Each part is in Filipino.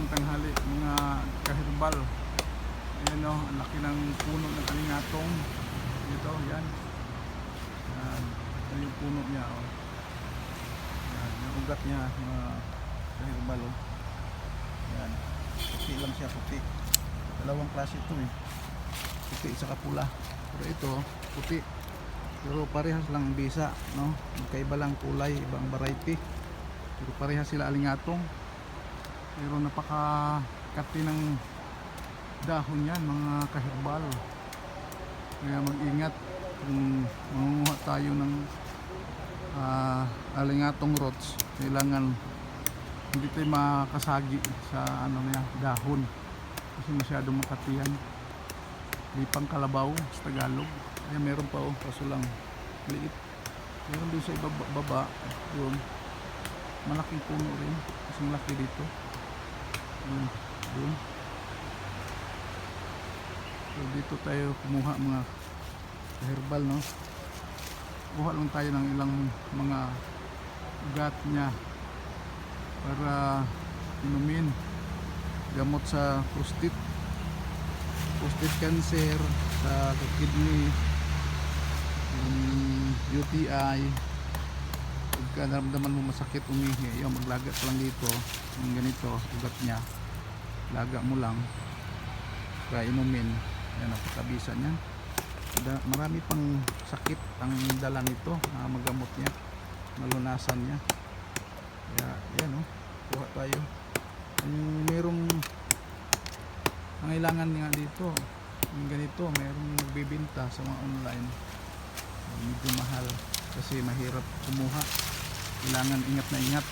magandang tanghali mga kahirbal. Ayan o, ang laki ng puno ng kalingatong. Dito, yan. Yan. Ito yung puno niya o. Yan, yung ugat niya mga kahirbal o. Yan. Puti lang siya, puti. Dalawang klase ito eh. Puti saka pula. Pero ito, puti. Pero parehas lang ang bisa, no? Magkaiba lang kulay, ibang variety. Pero parehas sila alingatong. Pero napaka kati ng dahon yan, mga kaherbal. Kaya mag-ingat kung mangunguha tayo ng ah, alingatong roots. Kailangan hindi tayo makasagi sa ano niya, dahon. Kasi masyadong makati yan. Lipang kalabaw sa Tagalog. Kaya meron pa oh, kaso lang liit. Meron doon sa ibaba, baba, doon. Malaking puno rin. Kasi malaki dito. Doon. So dito tayo kumuha mga herbal no. Kuha lang tayo ng ilang mga ugat niya para inumin gamot sa prostate prostate cancer sa kidney yung UTI pagka naramdaman mo masakit umihi yun maglaga ka lang dito yung ganito ugat niya laga mo lang. Kaya inumin yan napakabisa niyan Da- marami pang sakit ang dala nito na magamot niya malunasan niya. Kaya yan oh kuha tayo. Kung merong ang ilangan nga dito yung ganito merong nagbibinta sa mga online. Medyo mahal kasi mahirap kumuha kailangan ingat na ingat.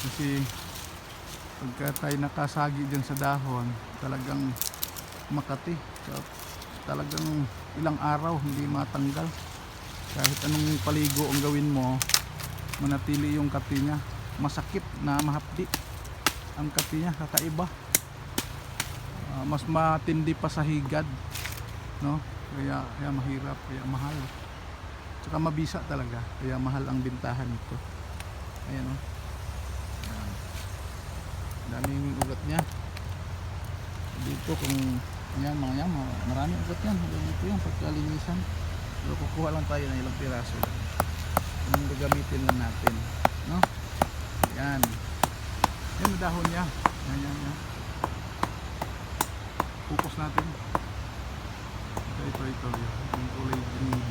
Kasi pagka tayo nakasagi dyan sa dahon talagang makati. So, talagang ilang araw hindi matanggal. Kahit anong paligo ang gawin mo manatili yung kati niya. Masakit na mahapdi ang kati niya kakaiba. Ah, mas matindi pa sa higad no? Kaya kaya mahirap kaya mahal Tsaka mabisa talaga. Kaya mahal ang bintahan nito. Ayan o. Ayan. Daming ugat niya. Dito kung yan mga yan, maraming ugat yan. Hanggang dito yan pagkalinisan. Pero kukuha lang tayo ng ilang piraso. Yung gagamitin lang natin. No? Yan. Yan ang dahon niya. Yan, yan, yan. Focus natin. Ito, ito, ito. Yung kulay green.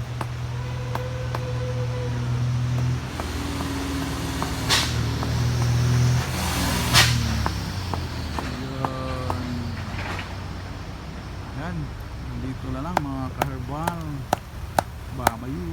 Yun. Yan. Nandito na lang mga kaherbal. Babayu.